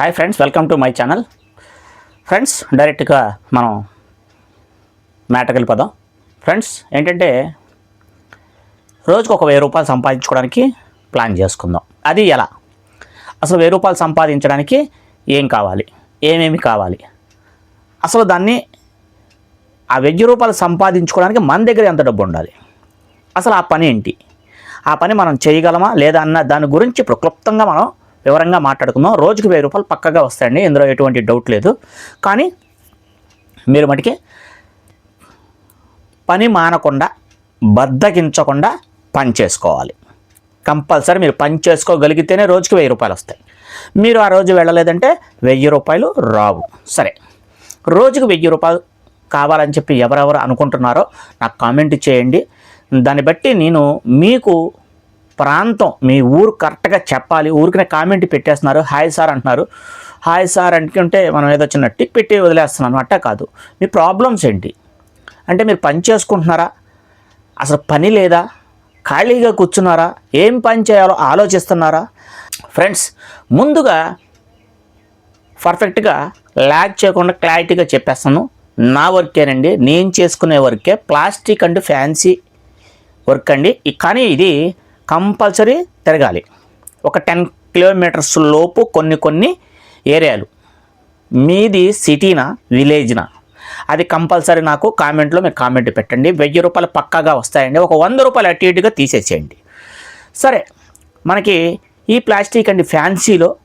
Hi friends welcome to my channel friends డైరెక్ట్గా మనం మ్యాటర్కి వెళ్ళిపోదాం. ఫ్రెండ్స్ ఏంటంటే రోజుకు ఒక వెయ్యి రూపాయలు సంపాదించుకోవడానికి ప్లాన్ చేసుకుందాం. అది ఎలా? అసలు వెయ్యి రూపాయలు సంపాదించడానికి ఏం కావాలి? ఏమేమి కావాలి? అసలు దాన్ని ఆ వెయ్యి రూపాయలు సంపాదించుకోవడానికి మన దగ్గర ఎంత డబ్బు ఉండాలి? అసలు ఆ పని ఏంటి? ఆ పని మనం చేయగలమా లేదా అన్న దాని గురించి ప్రక్లుప్తంగా మనం వివరంగా మాట్లాడుకుందాం. రోజుకి వెయ్యి రూపాయలు పక్కగా వస్తాయండి. ఇందులో ఎటువంటి డౌట్ లేదు. కానీ మీరు మటుకి పని మానకుండా బద్దకించకుండా పని చేసుకోవాలి. కంపల్సరీ మీరు పని చేసుకోగలిగితేనే రోజుకి వెయ్యి రూపాయలు వస్తాయి. మీరు ఆ రోజు వెళ్ళలేదంటే వెయ్యి రూపాయలు రావు. సరే. రోజుకి వెయ్యి రూపాయలు కావాలని చెప్పి ఎవరెవరు అనుకుంటున్నారో నాకు కామెంట్ చేయండి. దాన్ని బట్టి నేను మీకు ప్రాంతం మీ ఊరు కరెక్ట్గా చెప్పాలి. ఊరికనే కామెంట్ పెట్టేస్తున్నారు. హాయ్ సార్ అంటున్నారు. హాయ్ సార్ అంటుంటే మనం ఏదో చిన్న టిక్ పెట్టి వదిలేస్తున్నాను అట్ట కాదు. మీ ప్రాబ్లమ్స్ ఏంటి? అంటే మీరు పని చేసుకుంటున్నారా? అసలు పని లేదా? ఖాళీగా కూర్చున్నారా? ఏం పని చేయాలో ఆలోచిస్తున్నారా? ఫ్రెండ్స్ ముందుగా పర్ఫెక్ట్గా ల్యాగ్ చేయకుండా క్లారిటీగా చెప్పేస్తాను. నా వర్కేనండి. నేను చేసుకునే వర్కే. ప్లాస్టిక్ అండ్ ఫ్యాన్సీ వర్క్ అండి. కానీ ఇది కంపల్సరీ తిరగాలి. ఒక టెన్ కిలోమీటర్స్ లోపు కొన్ని కొన్ని ఏరియాలు. మీది సిటీనా విలేజ్నా? అది కంపల్సరీ నాకు కామెంట్లో మీరు కామెంట్ పెట్టండి. వెయ్యి రూపాయలు పక్కాగా వస్తాయండి. ఒక వంద రూపాయలు అటు ఇటుగా తీసేసేయండి. సరే మనకి ఈ ప్లాస్టిక్ అండ్ ఫ్యాన్సీలో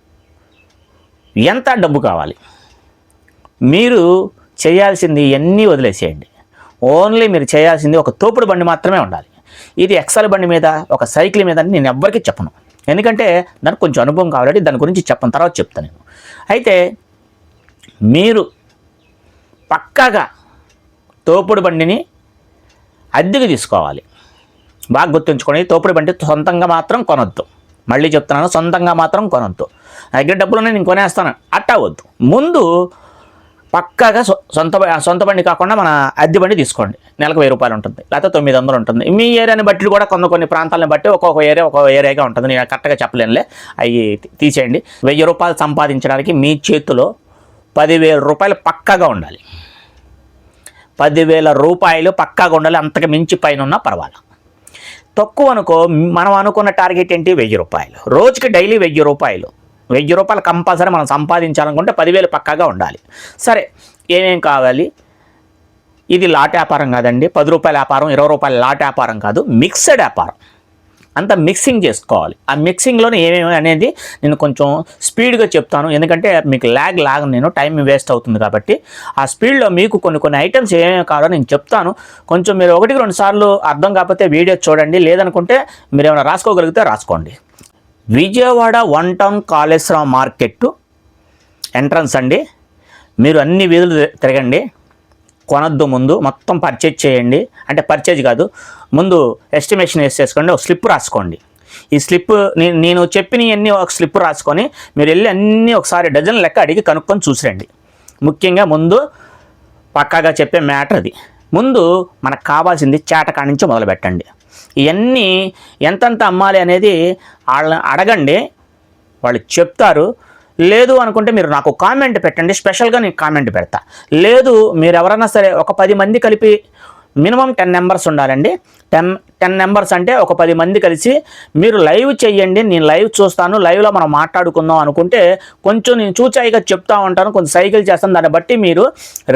ఎంత డబ్బు కావాలి? మీరు చేయాల్సింది ఇవన్నీ వదిలేసేయండి. ఓన్లీ మీరు చేయాల్సింది ఒక తోపుడు బండి మాత్రమే ఉండాలి. ఇది ఎక్సల్ బండి మీద ఒక సైకిల్ మీద అని నేను ఎవ్వరికీ చెప్పను. ఎందుకంటే దానికి కొంచెం అనుభవం కావాలంటే దాని గురించి చెప్పను తర్వాత చెప్తాను నేను. అయితే మీరు పక్కాగా తోపుడు బండిని అద్దెకి తీసుకోవాలి. బాగా గుర్తుంచుకోండి తోపుడు బండి సొంతంగా మాత్రం కొనొద్దు. మళ్ళీ చెప్తున్నాను సొంతంగా మాత్రం కొనొద్దు. నా దగ్గర డబ్బులు నేను కొనేస్తాను. అట్టా వద్దు. ముందు పక్కాగా సొ- సొంత సొంత బండి కాకుండా మన అద్దె బండి తీసుకోండి. నెలకు వెయ్యి రూపాయలు ఉంటుంది. లేకపోతే తొమ్మిది వందలు ఉంటుంది. మీ ఏరియాని బట్టి కూడా కొన్ని కొన్ని ప్రాంతాలను బట్టి ఒక్కొక్క ఏరియా ఒక్కొక్క ఏరియాగా ఉంటుంది. నేను కరెక్ట్గా చెప్పలేనులే. అవి తీసేయండి. వెయ్యి రూపాయలు సంపాదించడానికి మీ చేతిలో పదివేల రూపాయలు పక్కాగా ఉండాలి. పదివేల రూపాయలు పక్కాగా ఉండాలి. అంతకు మించి పైన ఉన్నా పర్వాలేదు తక్కువ అనుకో మనం అనుకున్న టార్గెట్ ఏంటి? వెయ్యి రూపాయలు. రోజుకి డైలీ వెయ్యి రూపాయలు. వెయ్యి రూపాయలు కంపల్సరీ మనం సంపాదించాలనుకుంటే పదివేలు పక్కాగా ఉండాలి. సరే ఏమేం కావాలి? ఇది లాట్ వ్యాపారం కాదండి. పది రూపాయల వ్యాపారం ఇరవై రూపాయల లాట్ వ్యాపారం కాదు. మిక్స్డ్ వ్యాపారం. అంతా మిక్సింగ్ చేసుకోవాలి. ఆ మిక్సింగ్లోనే ఏమేమి అనేది నేను కొంచెం స్పీడ్గా చెప్తాను. ఎందుకంటే మీకు ల్యాగ్ లాగ్ నేను టైం వేస్ట్ అవుతుంది కాబట్టి ఆ స్పీడ్లో మీకు కొన్ని కొన్ని ఐటమ్స్ ఏమేమి కావాలో నేను చెప్తాను. కొంచెం మీరు ఒకటికి రెండు సార్లు అర్థం కాకపోతే వీడియో చూడండి. లేదనుకుంటే మీరు ఏమైనా రాసుకోగలిగితే రాసుకోండి. Vijayawada one town Kaleswaram market entrance అండి. మీరు అన్ని వీధులు తి- తిరగండి. కొనద్దు ముందు మొత్తం పర్చేజ్ చేయండి. అంటే పర్చేజ్ కాదు ముందు ఎస్టిమేషన్ వేసేసుకోండి ఒక స్లిప్ రాసుకోండి. ఈ స్లిప్ నేను నేను చెప్పినవన్నీ ఒక స్లిప్ రాసుకొని మీరు వెళ్ళి అన్నీ ఒకసారి డజన్ లెక్క అడిగి కనుక్కొని చూసిరండి. ముఖ్యంగా ముందు పక్కాగా చెప్పే మ్యాటర్ అది. ముందు మనకు కావాల్సింది చాటకాడ నుంచి మొదలు పెట్టండి ఇవన్నీ ఎంతెంత అమ్మాలి అనేది వాళ్ళని అడగండి వాళ్ళు చెప్తారు. లేదు అనుకుంటే మీరు నాకు కామెంట్ పెట్టండి స్పెషల్గా నేను కామెంట్ పెడతా. లేదు మీరు ఎవరైనా సరే ఒక పది మంది కలిపి మినిమం టెన్ నెంబర్స్ ఉండాలండి. టెన్ టెన్ నెంబర్స్ అంటే ఒక పది మంది కలిసి మీరు లైవ్ చెయ్యండి నేను లైవ్ చూస్తాను లైవ్లో మనం మాట్లాడుకుందాం అనుకుంటే కొంచెం నేను చూచాయిగా చెప్తా ఉంటాను కొంచెం సైకిల్ చేస్తాను దాన్ని బట్టి మీరు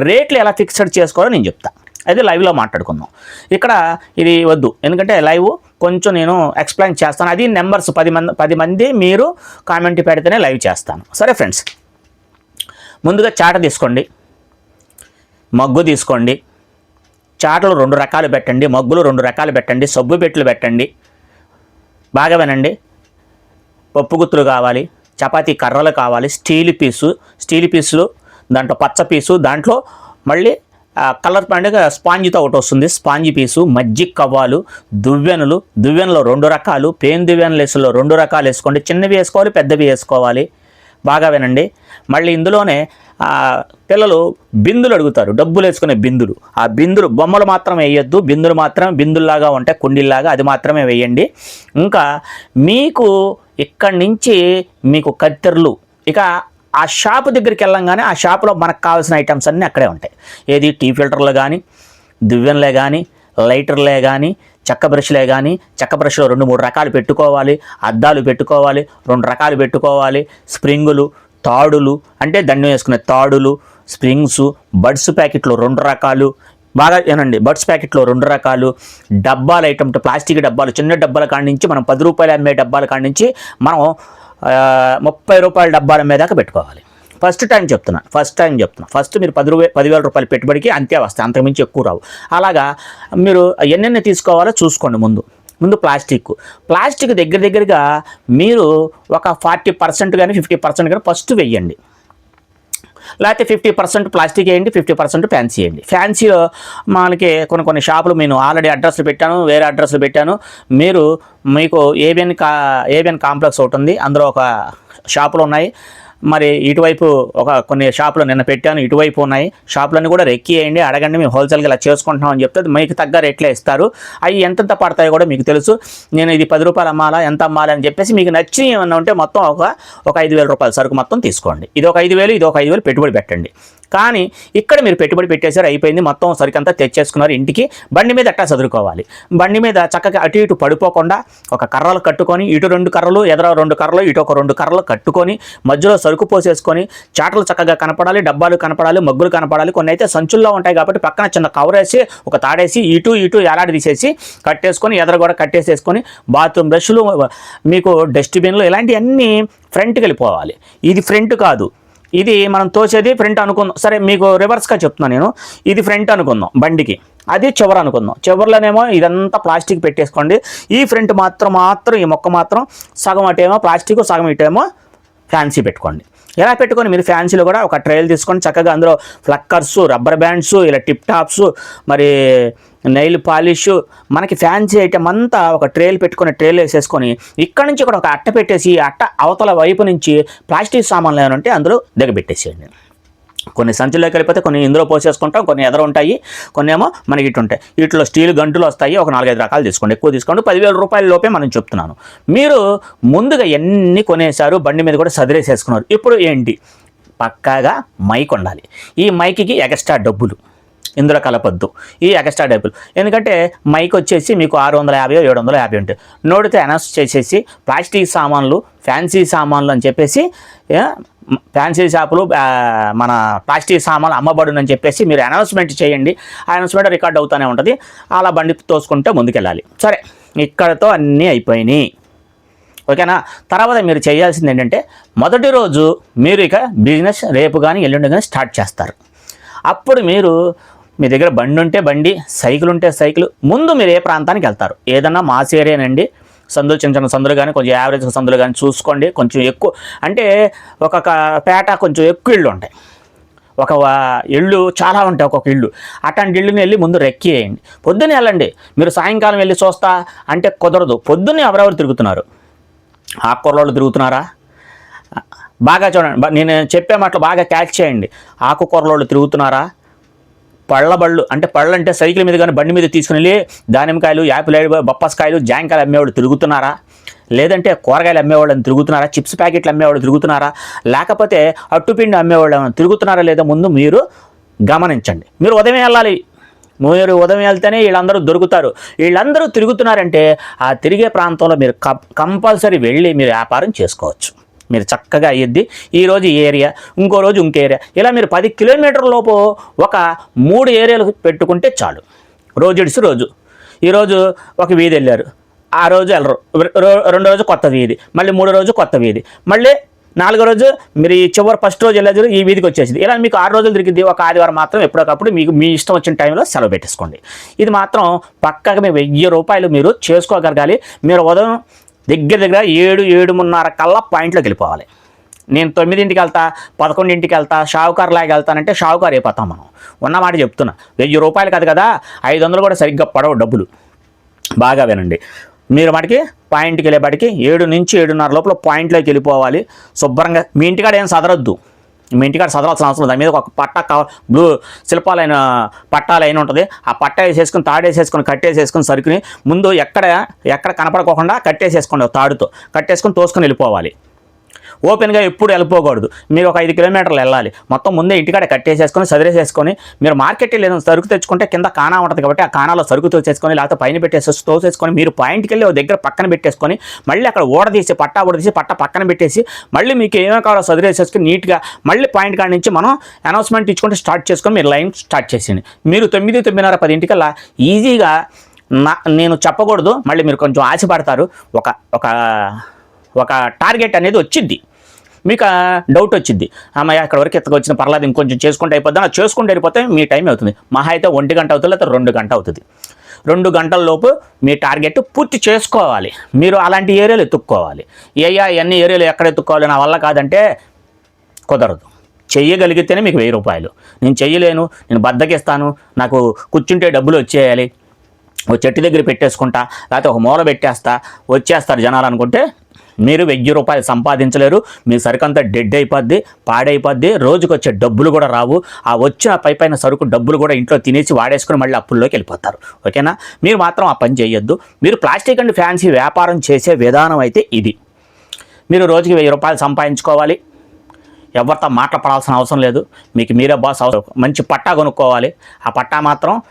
రేట్లు ఎలా ఫిక్స్డ్ చేసుకోవాలో నేను చెప్తా. అది లైవ్లో మాట్లాడుకుందాం. ఇక్కడ ఇది వద్దు. ఎందుకంటే లైవ్ కొంచెం నేను ఎక్స్ప్లెయిన్ చేస్తాను. అది నెంబర్స్ పది మంది పది మంది మీరు కామెంట్ పెడితేనే లైవ్ చేస్తాను. సరే ఫ్రెండ్స్ ముందుగా చాట తీసుకోండి. మగ్గు తీసుకోండి. చాటలు రెండు రకాలు పెట్టండి. మగ్గులు రెండు రకాలు పెట్టండి. సబ్బు పెట్లు పెట్టండి. బాగా వినండి. పప్పు గుత్తులు కావాలి. చపాతీ కర్రలు కావాలి. స్టీల్ పీసు స్టీల్ పీసులు దాంట్లో పచ్చ పీసు దాంట్లో మళ్ళీ కలర్ పండుగ స్పాంజితో ఒకటి వస్తుంది. స్పాంజి పీసు మజ్జిగ కవ్వాలు దువ్వెనలు. దువ్వెనలో రెండు రకాలు. పేన్ దువ్వెనలేసులో రెండు రకాలు వేసుకోండి. చిన్నవి వేసుకోవాలి పెద్దవి వేసుకోవాలి. బాగా వినండి. మళ్ళీ ఇందులోనే పిల్లలు బిందులు అడుగుతారు. డబ్బులు వేసుకునే బిందులు. ఆ బిందులు బొమ్మలు మాత్రం వేయొద్దు. బిందులు మాత్రం బిందుల్లాగా ఉంటాయి కుండీల్లాగా అది మాత్రమే వేయండి. ఇంకా మీకు ఇక్కడి నుంచి మీకు కత్తెరలు. ఇక ఆ షాప్ దగ్గరికి వెళ్ళంగానే ఆ షాపులో మనకు కావాల్సిన ఐటమ్స్ అన్నీ అక్కడే ఉంటాయి. ఏది టీ ఫిల్టర్లు కానీ దువ్వెనలే కానీ లైటర్లే కానీ చెక్క బ్రష్లే కానీ చెక్క బ్రష్లో రెండు మూడు రకాలు పెట్టుకోవాలి అద్దాలు పెట్టుకోవాలి రెండు రకాలు పెట్టుకోవాలి స్ప్రింగులు తాడులు అంటే దండం వేసుకునే తాడులు స్ప్రింగ్స్ బడ్స్ ప్యాకెట్లు రెండు రకాలు బాగా ఏనండి బడ్స్ ప్యాకెట్లో రెండు రకాలు డబ్బాలు ఐటమ్ ప్లాస్టిక్ డబ్బాలు చిన్న డబ్బాల కాడి నుంచి మనం పది రూపాయలు అమ్మే డబ్బాల కాడి నుంచి మనం ముప్పై రూపాయల డబ్బాల మీద దాకా పెట్టుకోవాలి. ఫస్ట్ టైం చెప్తున్నా ఫస్ట్ టైం చెప్తున్నాను ఫస్ట్ మీరు పది రూపాయ పదివేల రూపాయల పెట్టుబడికి అంతే వస్తాయి అంతకుమించి ఎక్కువ రావు. అలాగా మీరు ఎన్నెన్ని తీసుకోవాలో చూసుకోండి ముందు. ముందు ప్లాస్టిక్. ప్లాస్టిక్ దగ్గర దగ్గరగా మీరు ఒక ఫార్టీ పర్సెంట్ కానీ ఫిఫ్టీ పర్సెంట్ కానీ ఫస్ట్ వెయ్యండి. లేకపోతే ఫిఫ్టీ పర్సెంట్ ప్లాస్టిక్ వేయండి ఫిఫ్టీ పర్సెంట్ ఫ్యాన్సీ వేయండి. ఫ్యాన్సీలో మనకి కొన్ని కొన్ని షాపులు నేను ఆల్రెడీ అడ్రస్లు పెట్టాను వేరే అడ్రస్లు పెట్టాను. మీరు మీకు ఏబిఎన్ కా ఏబిఎన్ కాంప్లెక్స్ ఒకటి ఉంది అందులో ఒక షాపులు ఉన్నాయి. మరి ఇటువైపు ఒక కొన్ని షాపులు నిన్న పెట్టాను ఇటువైపు ఉన్నాయి. షాపులన్నీ కూడా రెక్కి వేయండి అడగండి మేము హోల్సేల్గా ఇలా చేసుకుంటున్నాం అని చెప్తే మీకు తగ్గ రేట్లే ఇస్తారు. అవి ఎంతెంత పడతాయో కూడా మీకు తెలుసు. నేను ఇది పది రూపాయలు అమ్మాలా ఎంత అమ్మాలి అని చెప్పేసి మీకు నచ్చి ఏమన్నా ఉంటే మొత్తం ఒక ఒక ఐదు వేల రూపాయల సరుకు మొత్తం తీసుకోండి. ఇది ఒక ఐదు వేలు ఇది ఒక ఐదు వేలు పెట్టుబడి పెట్టండి. కానీ ఇక్కడ మీరు పెట్టుబడి పెట్టేశారు అయిపోయింది. మొత్తం సరికంతా తెచ్చేసుకున్నారు ఇంటికి. బండి మీద ఎట్టా చదువుకోవాలి బండి మీద చక్కగా అటు ఇటు పడిపోకుండా ఒక కర్రలు కట్టుకొని ఇటు రెండు కర్రలు ఎదర రెండు కర్రలు ఇటు ఒక రెండు కర్రలు కట్టుకొని మధ్యలో సరుకు పోసేసుకొని చాటలు చక్కగా కనపడాలి డబ్బాలు కనపడాలి మగ్గులు కనపడాలి. కొన్ని అయితే సంచుల్లో ఉంటాయి కాబట్టి పక్కన చిన్న కవర్ వేసి ఒక తాడేసి ఇటు ఇటు ఎలాడి తీసేసి కట్టేసుకొని ఎదర కూడా కట్టేసేసుకొని బాత్రూమ్ బ్రష్లు మీకు డస్ట్బిన్లు ఇలాంటివన్నీ ఫ్రంట్కి వెళ్ళిపోవాలి. ఇది ఫ్రంట్ కాదు. ఇది మనం తోసేది ఫ్రంట్ అనుకుందాం. సరే మీకు రివర్స్గా చెప్తున్నాను నేను. ఇది ఫ్రంట్ అనుకుందాం బండికి. అది చివర అనుకుందాం. చివరిలోనేమో ఇదంతా ప్లాస్టిక్ పెట్టేసుకోండి. ఈ ఫ్రంట్ మాత్రం మాత్రం ఈ మొక్క మాత్రం సగం అటేమో ప్లాస్టిక్ సగం ఇటేమో ఫ్యాన్సీ పెట్టుకోండి. ఎలా పెట్టుకొని? మీరు ఫ్యాన్సీలో కూడా ఒక ట్రైల్ తీసుకొని చక్కగా అందులో ఫ్లక్కర్స్ రబ్బర్ బ్యాండ్స్ ఇలా టిప్ టాప్స్ మరి నెయిల్ పాలిష్. మనకి ఫ్యాన్సీ ఐటమ్ అంతా ఒక ట్రేలు పెట్టుకొని ట్రేలు వేసేసుకొని ఇక్కడ నుంచి కూడా ఒక అట్ట పెట్టేసి అట్ట అవతల వైపు నుంచి ప్లాస్టిక్ సామాన్లు ఏమంటే ఉంటే అందులో దిగబెట్టేసేయండి. కొన్ని సంచుల్లో వెళ్ళిపోతే కొన్ని ఇందులో పోసేసుకుంటాం కొన్ని ఎదర ఉంటాయి కొన్ని ఏమో మనకి ఇటు ఉంటాయి. వీటిలో స్టీల్ గంటులు వస్తాయి ఒక నాలుగైదు రకాలు తీసుకోండి. ఎక్కువ తీసుకోండి. పదివేల రూపాయల లోపే మనం చెప్తున్నాను. మీరు ముందుగా ఎన్ని కొనేశారు బండి మీద కూడా సదిరేసేసుకున్నారు. ఇప్పుడు ఏంటి? పక్కాగా మైక్ ఉండాలి. ఈ మైక్కి ఎక్స్ట్రా డబ్బులు. ఇందులో కలపద్దు. ఈ ఎక్స్ట్రా డబ్బులు. ఎందుకంటే మైక్ వచ్చేసి మీకు ఆరు వందల యాభై ఏడు వందల యాభై ఉంటాయి నోటితో అనౌన్స్ చేసేసి ప్లాస్టిక్ సామాన్లు ఫ్యాన్సీ సామాన్లు అని చెప్పేసి ఫ్యాన్సీ షాపులు మన ప్లాస్టిక్ సామాన్లు అమ్మబడునని చెప్పేసి మీరు అనౌన్స్మెంట్ చేయండి. ఆ అనౌన్స్మెంట్ రికార్డ్ అవుతూనే ఉంటుంది. అలా బండి తోసుకుంటే ముందుకెళ్ళాలి. సరే ఇక్కడతో అన్నీ అయిపోయినాయి. ఓకేనా? తర్వాత మీరు చేయాల్సింది ఏంటంటే మొదటి రోజు మీరు ఇక బిజినెస్ రేపు కానీ ఎల్లుండి కానీ స్టార్ట్ చేస్తారు. అప్పుడు మీరు మీ దగ్గర బండి ఉంటే బండి సైకిల్ ఉంటే సైకిల్ ముందు మీరు ఏ ప్రాంతానికి వెళ్తారు? ఏదన్నా మాస్ ఏరియానండి సందులు చిన్న చిన్న సందులు కానీ కొంచెం యావరేజ్ సందులు కానీ చూసుకోండి. కొంచెం ఎక్కువ అంటే ఒక్కొక్క పేట కొంచెం ఎక్కువ ఇళ్ళు ఉంటాయి. ఒక ఇళ్ళు చాలా ఉంటాయి ఒక్కొక్క ఇళ్ళు. అట్లాంటి ఇళ్ళుని వెళ్ళి ముందు రెక్కి వేయండి. పొద్దున్నే వెళ్ళండి. మీరు సాయంకాలం వెళ్ళి చూస్తా అంటే కుదరదు. పొద్దున్నే ఎవరెవరు తిరుగుతున్నారు? ఆకుకూరలు తిరుగుతున్నారా? బాగా చూడండి. నేను చెప్పే మాటలు బాగా క్యాచ్ చేయండి. ఆకుకూరలు తిరుగుతున్నారా? పళ్ళ బళ్ళు అంటే పళ్ళు అంటే సైకిల్ మీద కానీ బండి మీద తీసుకుని వెళ్ళి దానిమ్మకాయలు యాపిల్ బొప్పస్కాయలు జాంకాయలు అమ్మేవాళ్ళు తిరుగుతున్నారా? లేదంటే కూరగాయలు అమ్మేవాళ్ళని తిరుగుతున్నారా? చిప్స్ ప్యాకెట్లు అమ్మేవాళ్ళు తిరుగుతున్నారా? లేకపోతే అట్టుపిండి అమ్మేవాళ్ళు తిరుగుతున్నారా లేదా ముందు మీరు గమనించండి. మీరు ఉదయం వెళ్ళాలి. మీరు ఉదయం వెళ్తేనే వీళ్ళందరూ దొరుకుతారు. వీళ్ళందరూ తిరుగుతున్నారంటే ఆ తిరిగే ప్రాంతంలో మీరు కంపల్సరీ వెళ్ళి మీరు వ్యాపారం చేసుకోవచ్చు. మీరు చక్కగా అయ్యిద్ది. ఈ రోజు ఈ ఏరియా ఇంకో రోజు ఇంకో ఏరియా. ఇలా మీరు పది కిలోమీటర్ల లోపు ఒక మూడు ఏరియాలు పెట్టుకుంటే చాలు. రోజు. ఇడిసి రోజు ఈరోజు ఒక వీధి వెళ్ళారు. ఆ రోజు వెళ్ళరు. రో- రెండో రోజు కొత్త వీధి. మళ్ళీ మూడో రోజు కొత్త వీధి. మళ్ళీ నాలుగో రోజు మీరు ఈ చివరి ఫస్ట్ రోజు వెళ్ళేది ఈ వీధికి వచ్చేసింది. ఇలా మీకు ఆరు రోజులు తిరిగింది ఒక ఆదివారం మాత్రం ఎప్పటికప్పుడు మీకు మీ ఇష్టం వచ్చిన టైంలో సెలవు పెట్టేసుకోండి. ఇది మాత్రం పక్కగా మీ వెయ్యి రూపాయలు మీరు చేసుకోగలగాలి. మీరు ఉదయం దగ్గర దగ్గర ఏడు ఏడున్నర కల్లా పాయింట్లోకి వెళ్ళిపోవాలి. నేను తొమ్మిదింటికి వెళ్తా పదకొండింటికి వెళ్తా షావుకారు లాగా వెళ్తానంటే షావుకారు అయిపోతాం మనం. ఉన్నమాట చెప్తున్నా. వెయ్యి రూపాయలు కాదు కదా ఐదు వందలు కూడా సరిగ్గా పడవు డబ్బులు. బాగా వినండి. మీరు మటుకి పాయింట్కి వెళ్ళేపాటికి ఏడు నుంచి ఏడున్నర లోపల పాయింట్లోకి వెళ్ళిపోవాలి. శుభ్రంగా మీ ఇంటికాడ ఏం సదరొద్దు. మీ ఇంటికాడ సదరాల్సిన అవసరం దాని మీద ఒక పట్ట కవర్ బ్లూ శిల్పాలైన పట్టాలు అయిన ఉంటుంది. ఆ పట్ట వేసేసుకుని తాడేసేసుకొని కట్టేసేసుకుని సరుకుని ముందు ఎక్కడ ఎక్కడ కనపడకోకుండా కట్టేసేసుకోండి తాడుతో. కట్టేసుకొని తోసుకొని వెళ్ళిపోవాలి. ఓపెన్గా ఎప్పుడు వెళ్ళిపోకూడదు. మీరు ఒక ఐదు కిలోమీటర్లు వెళ్ళాలి. మొత్తం ముందే ఇంటికాడ కట్టేసేసుకొని సదిరేసేసుకొని మీరు మార్కెట్ వెళ్ళి సరుకు తెచ్చుకుంటే కింద కానా ఉంటుంది కాబట్టి ఆ కానాలో సరుకు తోసేసుకొని లేకపోతే పైన పెట్టేసి తోసేసుకొని మీరు పాయింట్కి వెళ్ళి ఒక దగ్గర పక్కన పెట్టేసుకొని మళ్ళీ అక్కడ ఓడదీసి పట్టా ఓడదీసి పట్ట పక్కన పెట్టేసి మళ్ళీ మీకు ఏమేమి కావాలో సదిరేసేసుకొని నీట్గా మళ్ళీ పాయింట్ కాడ నుంచి మనం అనౌన్స్మెంట్ ఇచ్చుకుంటే స్టార్ట్ చేసుకొని మీరు లైన్ స్టార్ట్ చేసేయండి. మీరు తొమ్మిది తొమ్మిదిన్నర పదింటికల్లా ఈజీగా నా నేను చెప్పకూడదు. మళ్ళీ మీరు కొంచెం ఆశపడతారు. ఒక ఒక ఒక టార్గెట్ అనేది వచ్చింది. మీకు డౌట్ వచ్చింది. అమ్మాయి అక్కడ వరకు ఎత్తుకొచ్చిన వచ్చిన పర్లేదు ఇంకొంచెం చేసుకుంటే అయిపోద్దాం. అలా చేసుకుంటే అయిపోతే మీ టైం అవుతుంది. మహా అయితే ఒంటి గంట అవుతుంది లేకపోతే రెండు గంట అవుతుంది. రెండు గంటల లోపు మీ టార్గెట్ పూర్తి చేసుకోవాలి. మీరు అలాంటి ఏరియాలు ఎత్తుక్కోవాలి. ఏయా ఎన్ని ఏరియాలు ఎక్కడ ఎత్తుక్కోవాలి నా వల్ల కాదంటే కుదరదు. చెయ్యగలిగితేనే మీకు వెయ్యి రూపాయలు. నేను చెయ్యలేను నేను బద్దకిస్తాను నాకు కూర్చుంటే డబ్బులు వచ్చేయాలి. ఓ చెట్టు దగ్గర పెట్టేసుకుంటా లేకపోతే ఒక మూల పెట్టేస్తా వచ్చేస్తారు జనాలు అనుకుంటే మీరు వెయ్యి రూపాయలు సంపాదించలేరు మీ సరుకంతా డెడ్ అయిపోద్ది పాడైపోద్ది రోజుకు వచ్చే డబ్బులు కూడా రావు. ఆ వచ్చిన పై పైన సరుకు డబ్బులు కూడా ఇంట్లో తినేసి వాడేసుకుని మళ్ళీ అప్పుల్లోకి వెళ్ళిపోతారు. ఓకేనా? మీరు మాత్రం ఆ పని చేయొద్దు. మీరు ప్లాస్టిక్ అండ్ ఫ్యాన్సీ వ్యాపారం చేసే విధానం అయితే ఇది. మీరు రోజుకి వెయ్యి రూపాయలు సంపాదించుకోవాలి. ఎవరితో మాట్లాడాల్సిన అవసరం లేదు. మీకు మీరే బాస్ అవసరం మంచి పట్టా కొనుక్కోవాలి. ఆ పట్టా మాత్రం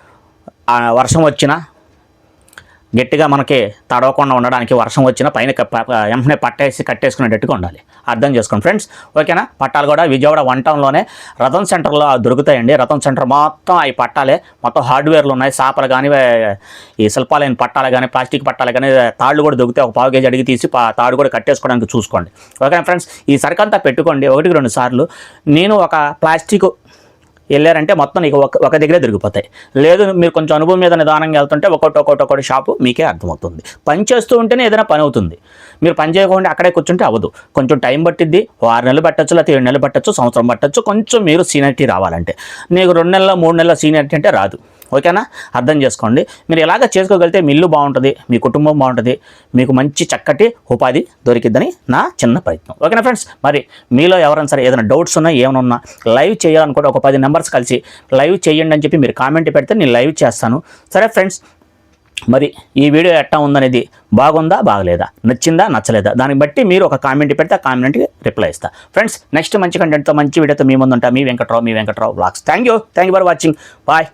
ఆ వర్షం వచ్చినా గట్టిగా మనకి తడవకుండా ఉండడానికి వర్షం వచ్చినా పైన వెంటనే పట్టేసి కట్టేసుకునేటట్టుగా ఉండాలి. అర్థం చేసుకోండి ఫ్రెండ్స్. ఓకేనా? పట్టాలు కూడా విజయవాడ వన్ టౌన్లోనే రతన్ సెంటర్లో దొరుకుతాయండి. రతన్ సెంటర్ మొత్తం అవి పట్టాలే. మొత్తం హార్డ్వేర్లు ఉన్నాయి. సాపలు కానీ ఈ శిల్పాలైన పట్టాలు కానీ ప్లాస్టిక్ పట్టాలు కానీ తాళ్ళు కూడా దొరికితే ఒక పావు కేజీ అడిగి తీసి తాడు కూడా కట్టేసుకోవడానికి చూసుకోండి. ఓకేనా ఫ్రెండ్స్? ఈ సరికంతా పెట్టుకోండి. ఒకటికి రెండు సార్లు. నేను ఒక ప్లాస్టిక్ వెళ్ళారంటే మొత్తం నీకు ఒక ఒక దగ్గరే దొరికిపోతాయి. లేదు మీరు కొంచెం అనుభవం మీద నిదానంగా వెళ్తుంటే ఒకటి ఒకటి ఒకటి షాపు మీకే అర్థమవుతుంది. పని చేస్తూ ఉంటేనే ఏదైనా పని అవుతుంది. మీరు పని చేయకుండా అక్కడే కూర్చుంటే అవ్వదు. కొంచెం టైం పట్టిద్ది ఆరు నెలలు పట్టచ్చు లేకపోతే ఏడు నెలలు పట్టచ్చు సంవత్సరం పట్టచ్చు కొంచెం మీరు సీనియరిటీ రావాలంటే. నీకు రెండు నెలల మూడు నెలల సీనియరిటీ అంటే రాదు. ఓకేనా? అర్థం చేసుకోండి. మీరు ఎలాగ చేసుకోగలిగితే మీ ఇల్లు బాగుంటుంది మీ కుటుంబం బాగుంటుంది మీకు మంచి చక్కటి ఉపాధి దొరికిద్దని నా చిన్న ప్రయత్నం. ఓకేనా ఫ్రెండ్స్? మరి మీలో ఎవరైనా సరే ఏదైనా డౌట్స్ ఉన్నా ఏమైనా ఉన్నా లైవ్ చేయాలనుకుంటే ఒక పది నెంబర్స్ కలిసి లైవ్ చేయండి అని చెప్పి మీరు కామెంట్ పెడితే నేను లైవ్ చేస్తాను. సరే ఫ్రెండ్స్? మరి ఈ వీడియో ఎట్టా ఉందనేది బాగుందా బాగలేదా? నచ్చిందా నచ్చలేదా? దాన్ని బట్టి మీరు ఒక కామెంట్ పెడితే ఆ కామెంట్కి రిప్లై ఇస్తా. ఫ్రెండ్స్ నెక్స్ట్ మంచి కంటెంట్తో మంచి వీడియోతో మీ ముందు ఉంటా. మీ వెంకట్రావు మీ Venkatrao vlogs thank you thank you for watching bye